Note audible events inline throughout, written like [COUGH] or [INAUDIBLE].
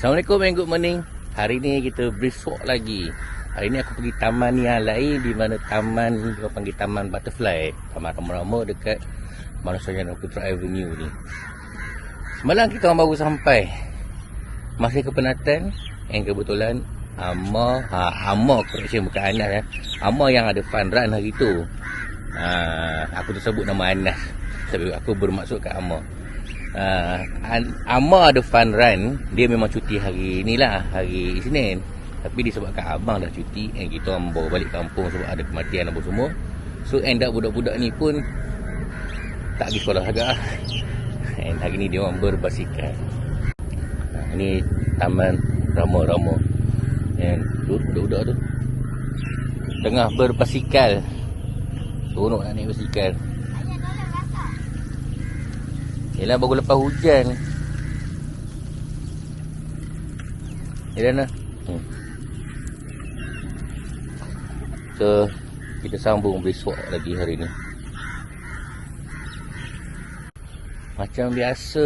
Assalamualaikum and good morning. Hari ni kita walk lagi. Hari ni aku pergi taman yang lain di mana taman dia panggil Taman Butterfly. Taman rama-rama dekat Sarjana Putra Avenue ni. Semalam kita orang baru sampai. Masih kepenatan and kebetulan Amma, ha, Amma correction bukan Anas ya. Amma yang ada fun run hari tu. Ha, aku tersebut nama Anas. Tapi aku bermaksud kat Amma. Uh, Amma ada fun run. Dia memang cuti hari ni lah Hari Isnin. Tapi disebabkan abang dah cuti And kita orang bawa balik kampung Sebab ada kematian apa semua. So end up budak-budak ni pun Tak pergi sekolah agak [LAUGHS] And hari ni dia orang berbasikal. Uh, Ini taman rama-rama. And tu budak-budak tu. Tengah berbasikal. Seronok nak naik basikal Yelah baru lepas hujan Yelah nak hmm. So Kita sambung besok lagi hari ni. Macam biasa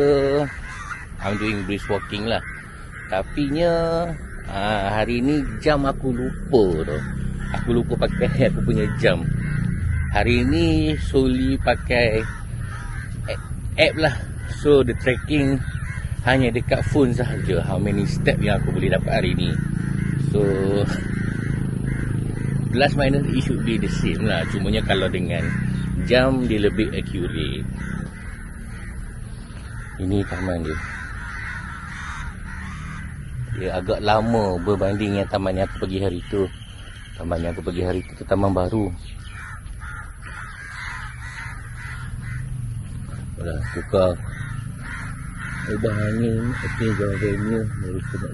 I'm doing brisk walking lah. Tapi nya ha, Hari ni jam aku lupa tu. Aku lupa pakai [LAUGHS] aku punya jam. Hari ni solely pakai app lah. So the tracking hanya dekat phone sahaja. How many step yang aku boleh dapat hari ni. So Plus minus it should be the same lah. Cumanya kalau dengan jam dia lebih accurate. Ini taman dia. Dia agak lama berbanding yang taman yang aku pergi hari tu. Taman yang aku pergi hari tu tu taman baru Alah, tukar. Ubah angin okey jalan venue dari sebab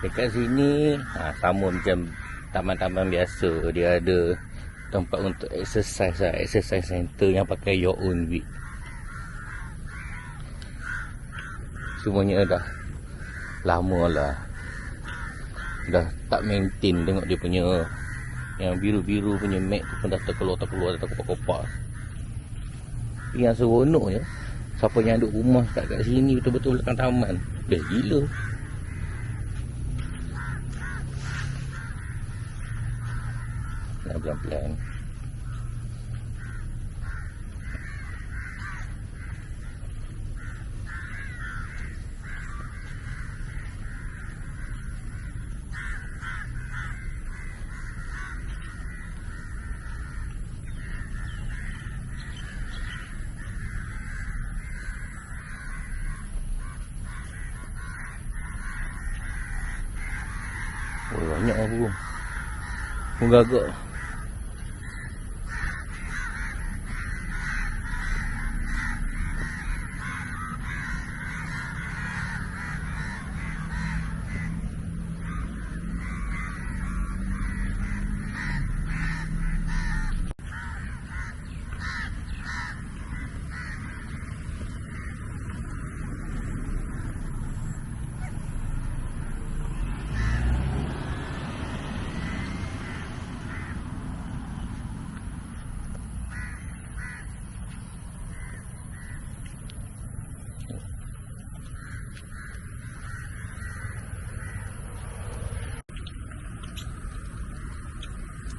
Dekat sini ha, sama macam taman-taman biasa dia ada tempat untuk exercise lah. Exercise center yang pakai your own weight semuanya dah lama lah. Dah tak maintain tengok dia punya yang biru-biru punya mat tu pun dah terkeluar-terkeluar dah terkopak-kopak. Yang seronok je. Siapa yang duduk rumah kat, kat sini betul-betul belakang taman. Best gila pelan-pelan Oh, banyak lah burung. Burung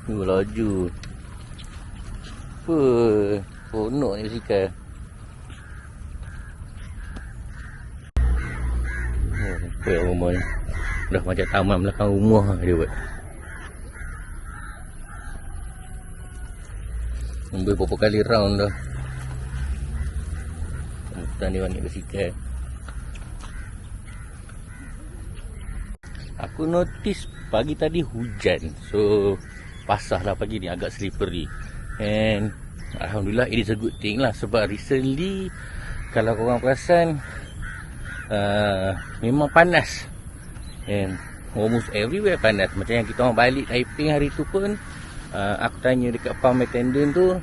gagak. Oh, laju. Apa? Seronok ni basikal. Oh, apa yang rumah ni? Dah macam taman belakang rumah dia buat. Ambil beberapa kali round dah. Hutan dia naik basikal. Aku notice pagi tadi hujan. So pasah lah pagi ni agak slippery and Alhamdulillah it is a good thing lah sebab recently kalau korang perasan uh, memang panas and almost everywhere panas macam yang kita orang balik Taiping hari tu pun uh, aku tanya dekat farm attendant tu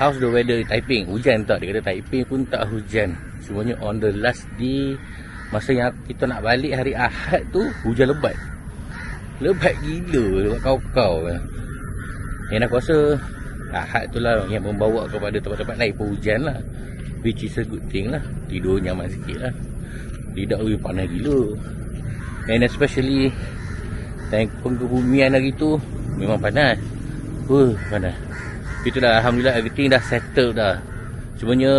how's the weather in Taiping? Hujan tak? Dia kata Taiping pun tak hujan. Semuanya on the last day masa yang kita nak balik hari Ahad tu hujan lebat. Lebat gila lebat kau-kau. Yang aku rasa Ahad tu lah yang membawa kepada tempat-tempat lain pun hujan lah. Which is a good thing lah. Tidur nyaman sikit lah. Tidak lebih panas gila. And especially Tank pengkebumian hari tu Memang panas Uh, panas Itulah Alhamdulillah everything dah settle dah Cumanya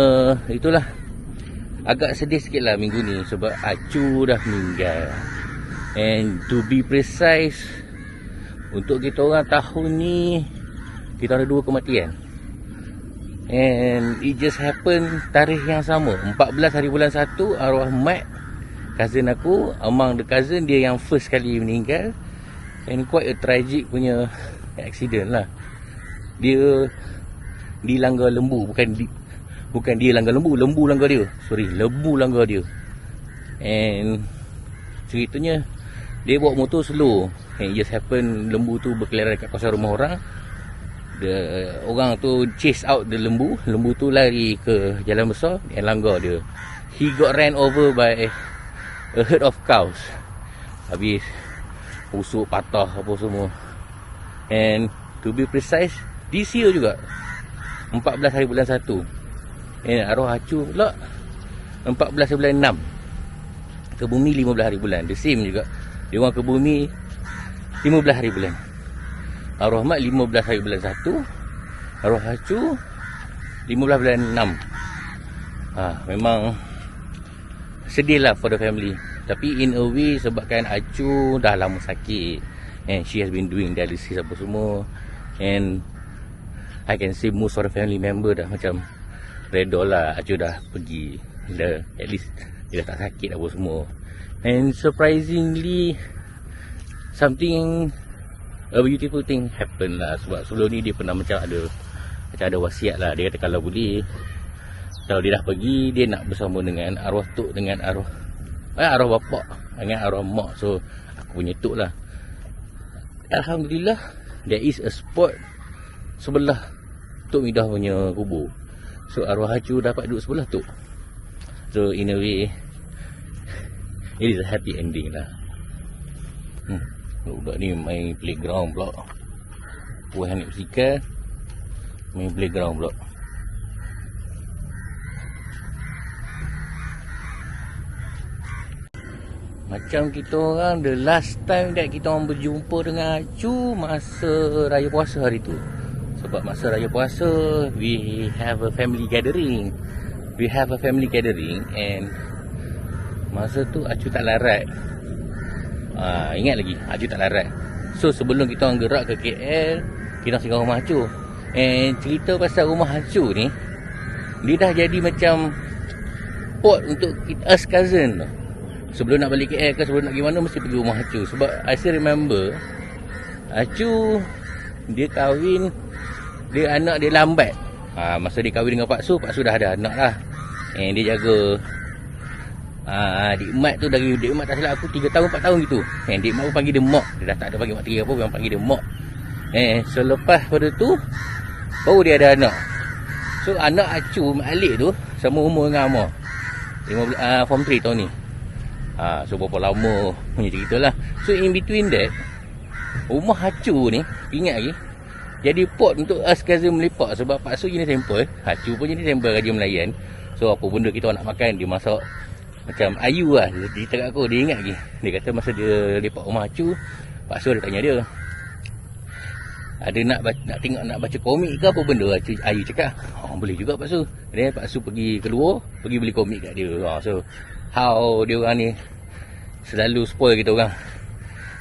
itulah Agak sedih sikit lah minggu ni Sebab Acu dah meninggal And to be precise Untuk kita orang tahun ni Kita ada dua kematian And it just happen tarikh yang sama 14 hari bulan 1 Arwah Mat Cousin aku Among the cousin Dia yang first kali meninggal And quite a tragic punya accident lah. Dia dilanggar lembu bukan di, bukan dia langgar lembu, lembu langgar dia. Sorry, lembu langgar dia. And ceritanya dia bawa motor slow. And just happen lembu tu berkeliaran dekat kawasan rumah orang. The, orang tu chase out the lembu. Lembu tu lari ke jalan besar and langgar dia. He got ran over by a herd of cows. Habis pusuk patah apa semua. And to be precise, this year juga. 14 hari bulan 1. And arwah acu pula 14 hari bulan 6. Ke bumi 15 hari bulan. The same juga. Dia orang ke bumi 15 hari bulan. Arwah mak 15 hari bulan 1. Arwah acu 15 bulan 6. Ha, memang sedih lah for the family. Tapi in a way sebabkan Acu dah lama sakit and she has been doing dialysis apa semua and I can say most of the family member dah macam redha lah Acu dah pergi dah, at least dia dah tak sakit apa semua and surprisingly something a beautiful thing happen lah. Sebab sebelum ni dia pernah macam ada macam ada wasiat lah. Dia kata kalau boleh kalau dia dah pergi dia nak bersama dengan arwah tok dengan arwah eh, arwah bapak dengan arwah mak. So aku punya tok lah. Alhamdulillah there is a spot sebelah tok midah punya kubur. So arwah hacu dapat duduk sebelah tok. So in a way it is a happy ending lah. Hmm. budak ni main playground pula. Puas anak bersikal main playground pula. Macam kita orang The last time that kita orang berjumpa dengan Acu Masa raya puasa hari tu. Sebab masa raya puasa We have a family gathering. We have a family gathering And Masa tu Acu tak larat. Ha, Ingat lagi Acu tak larat. So sebelum kita orang gerak ke KL Kita singgah rumah Acu. And cerita pasal rumah Acu ni Dia dah jadi macam Pot untuk kita, us cousin tu. Sebelum nak balik KL ke sebelum nak pergi mana mesti pergi rumah Acu. Sebab I still remember Acu dia kahwin dia anak dia lambat. Ha, masa dia kahwin dengan Pak Su Pak Su dah ada anak lah. And dia jaga ha, Dik Mat tu dari Dik Mat tak silap aku 3 tahun 4 tahun gitu. And Dik Mat pun panggil dia Mok. Dia dah tak ada panggil Mak Tiri apa memang panggil dia Mok. Eh, selepas pada tu baru dia ada anak. So anak Acu Mak Alik tu sama umur dengan Amor. 15, uh, form 3 tahun ni. Ha, So berapa lama punya cerita lah. So in between that Rumah hacu ni Ingat lagi Jadi pot untuk us cousin melipak. Sebab Pak Su jenis sampel Hacu pun jenis sampel Raja Melayan. So apa benda kita nak makan Dia masak Macam ayu lah Dia kat aku Dia ingat lagi. Dia kata masa dia lepak rumah hacu Pak Su dia tanya dia ada nak nak tengok nak baca komik ke apa benda? Ayu cakap oh, boleh juga Pak Su dan Pak Su pergi keluar pergi beli komik kat dia. Oh, so how dia orang ni selalu spoil kita orang.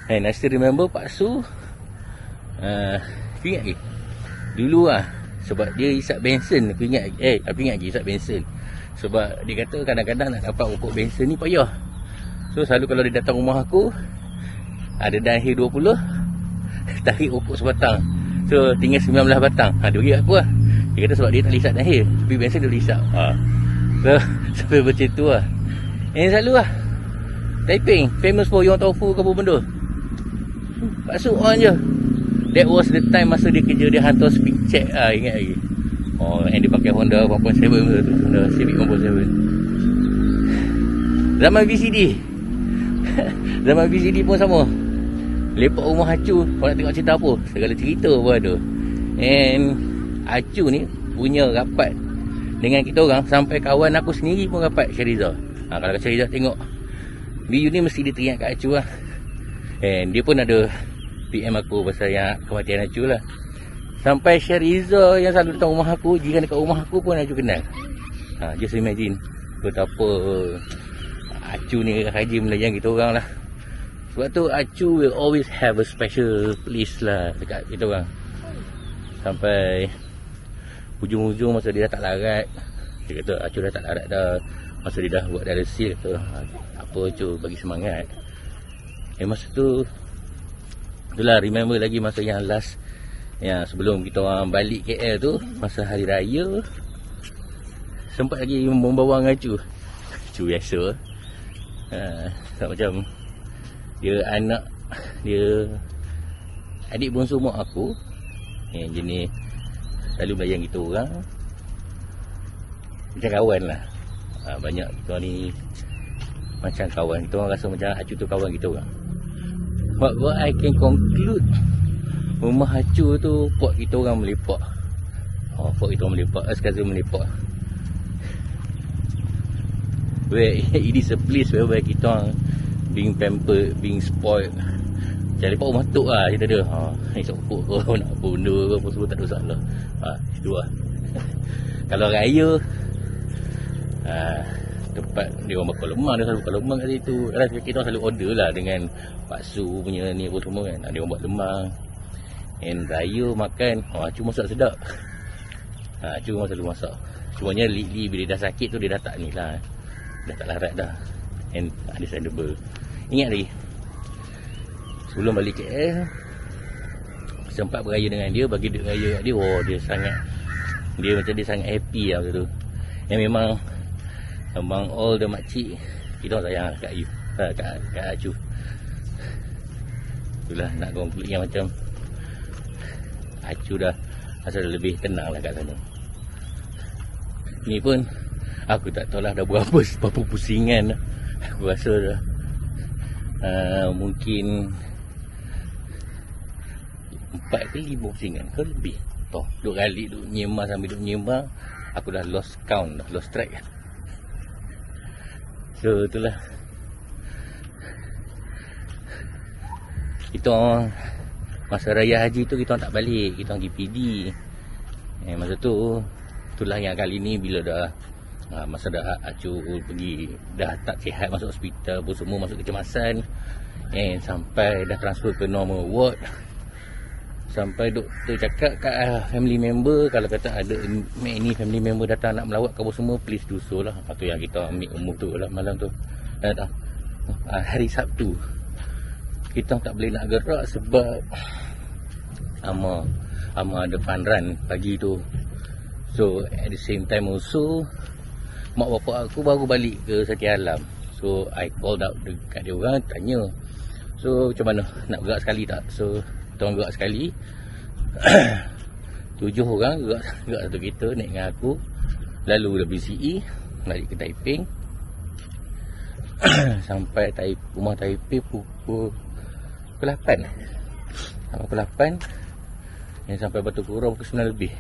And I still remember Pak Su uh, ingat lagi. Dulu lah sebab dia isap bensin aku ingat eh aku ingat lagi isap bensin sebab dia kata kadang-kadang nak dapat pokok bensin ni payah. So selalu kalau dia datang rumah aku ada danhir 20 tarik pokok sebatang. So tinggal 19 batang. Ha, bagi aku lah. Dia kata sebab dia tak lisap danhir tapi bensin dia lisap ha. so [LAUGHS] sampai macam tu lah. Yang selalu lah. Taiping Famous for yang tofu ke apa benda. Pak Su on je. That was the time masa dia kerja Dia hantar speak check. Ah, Ingat lagi Oh, yang dia pakai Honda 1.7 tu, Honda Civic 1.7. Zaman VCD. [LAUGHS] Zaman VCD pun sama. Lepak rumah Acu, kau nak tengok cerita apa? Segala cerita pun ada. And Acu ni punya rapat dengan kita orang sampai kawan aku sendiri pun rapat Syariza. Ha, kalau Syariza tengok video ni mesti dia teringat kat Acu lah. And dia pun ada PM aku pasal yang kematian Acu lah. Sampai Syariza yang selalu datang rumah aku, jiran dekat rumah aku pun Acu kenal. Ha, just imagine betapa Acu ni haji melayan kita orang lah. Sebab tu Acu will always have a special place lah dekat kita orang. Sampai hujung-hujung masa dia dah tak larat. Dia kata Acu dah tak larat dah. Masa dia dah buat dialisis tu. Ha, apa Acu bagi semangat. Eh masa tu Itulah remember lagi masa yang last Ya, sebelum kita orang balik KL tu masa hari raya sempat lagi membawa ngacu. Cu biasa. Ha, tak macam dia anak dia adik bongsu mak aku yang jenis selalu bayang kita orang macam kawan lah ha, banyak kita ni macam kawan kita orang rasa macam acu tu kawan kita orang what, what I can conclude Rumah hancur tu Puak kita orang melepak Oh, puak kita orang melepak Askaza melepak Where [LAUGHS] it is a place where, where kita orang Being pampered Being spoiled. Macam lepak rumah tok lah Kita ada. Ha, Ni sokok kau Nak benda Apa semua tak ada salah ha, Itu lah. [LAUGHS] Kalau raya ha, Tempat Dia orang bakal lemah Dia selalu bakal lemah kat situ. Kita orang selalu order lah Dengan Paksu punya ni apa semua kan. Dia orang buat lemah And raya makan oh, Acu masak sedap. Ha, memang selalu masak. Cumanya Lili bila dah sakit tu Dia dah tak ni lah. Dah tak larat dah. And understandable Ingat lagi Sebelum balik KL Sempat beraya dengan dia Bagi duit raya kat dia Oh dia sangat Dia macam dia sangat happy lah tu. Yang memang Among all the makcik Kita sayang kat you ha, kat, kat Acu Itulah nak conclude yang macam Acu dah. Rasa lebih tenang lah kat sana. Ni pun Aku tak tahu lah dah berapa Berapa pusingan. Aku rasa dah uh, Mungkin Empat ke lima pusingan ke lebih. Toh, duk kali duk nyemah sambil duk nyemah Aku dah lost count dah Lost track. So itulah. Itu Masa raya haji tu kita tak balik Kita pergi PD eh, Masa tu Itulah yang kali ni bila dah ha, Masa dah acu pergi Dah tak sihat masuk hospital pun Semua masuk kecemasan. Eh, Sampai dah transfer ke normal ward. Sampai doktor cakap kat uh, family member Kalau kata ada any family member datang nak melawat kau semua Please do so lah. Itu yang kita ambil umur tu lah malam tu. Uh, Hari Sabtu kita tak boleh nak gerak sebab ama ama ada panran pagi tu. So at the same time also mak bapak aku baru balik ke Sati Alam. So I called out dekat dia orang tanya. So macam mana? Nak gerak sekali tak? So kita orang gerak sekali. [COUGHS] Tujuh orang gerak, gerak satu kereta naik dengan aku. Lalu BCE balik ke Taiping. [COUGHS] Sampai Taip, rumah Taipei pukul pukul 8 pukul 8 yang sampai Batu Kurau pukul 9 lebih.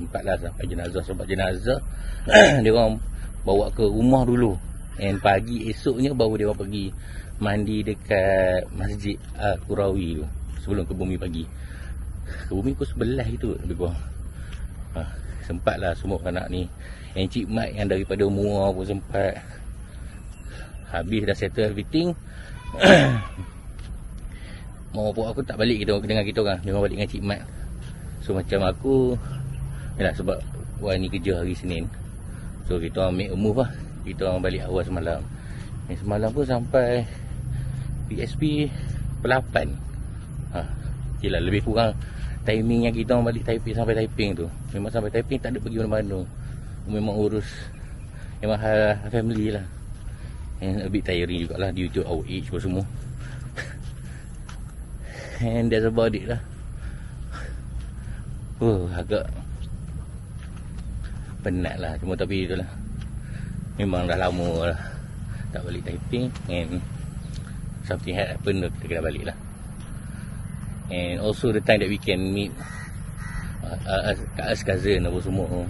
Empat lah sampai jenazah. Sebab jenazah [CLEARS THROAT] dia orang bawa ke rumah dulu. And pagi esoknya baru dia orang pergi mandi dekat masjid uh, Kurawi tu sebelum ke bumi pagi. Ke bumi pukul sebelah itu lebih kurang. Ha, sempat lah semua anak ni. Yang Cik Mat yang daripada Mua pun sempat. Habis dah settle everything. [CLEARS THROAT] Mak bapak aku tak balik kita dengan kita orang. Dia balik dengan Cik Mat. So macam aku yalah sebab Wan ni kerja hari Senin. So kita orang make a move lah. Kita orang balik awal semalam. Yang semalam pun sampai PSP pelapan. Ha. Yelah lebih kurang timing yang kita orang balik Taiping sampai Taiping tu. Memang sampai Taiping tak ada pergi mana-mana. Memang urus memang hal family lah. And a bit tiring jugalah due to our age pun semua. [LAUGHS] And that's about it lah Oh agak penat lah. Cuma tapi itulah memang dah lama lah. Tak balik Taiping and something had happened kita kena balik lah. And also the time that we can meet uh, uh, us cousin apa semua.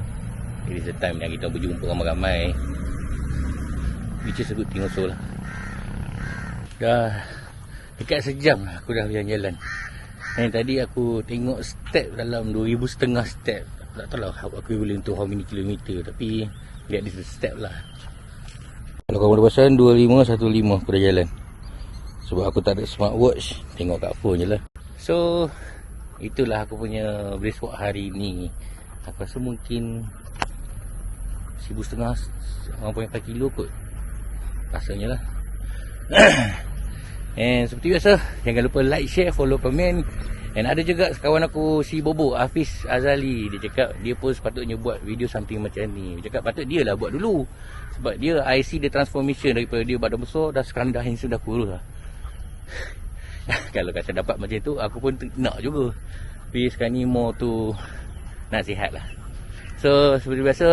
It is the time yang kita berjumpa ramai-ramai. Which is a good thing also lah. Dah dekat sejam lah aku dah berjalan-jalan and tadi aku tengok step dalam 2000 setengah step. Tak tahu lah aku boleh untuk how many kilometer tapi lihat this step lah. Kalau kamu ada pasal 2515 aku dah jalan. Sebab aku tak ada smartwatch tengok kat phone je lah. So itulah aku punya brisk walk hari ni. Aku rasa mungkin 1500 1.5 kilo kot. Rasanya lah [CLEARS THROAT] and seperti biasa jangan lupa like share follow komen. And ada juga kawan aku si Bobo Hafiz Azali. Dia cakap dia pun sepatutnya buat video something macam ni. Dia cakap patut dia lah buat dulu. Sebab dia I see the transformation daripada dia badan besar Dah sekarang dah sudah kurus lah. [LAUGHS] Kalau kata dapat macam tu aku pun nak juga. Tapi sekarang ni more tu Nasihat lah. So seperti biasa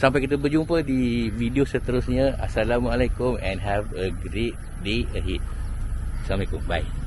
Sampai kita berjumpa di video seterusnya. Assalamualaikum and have a great day ahead Assalamualaikum, bye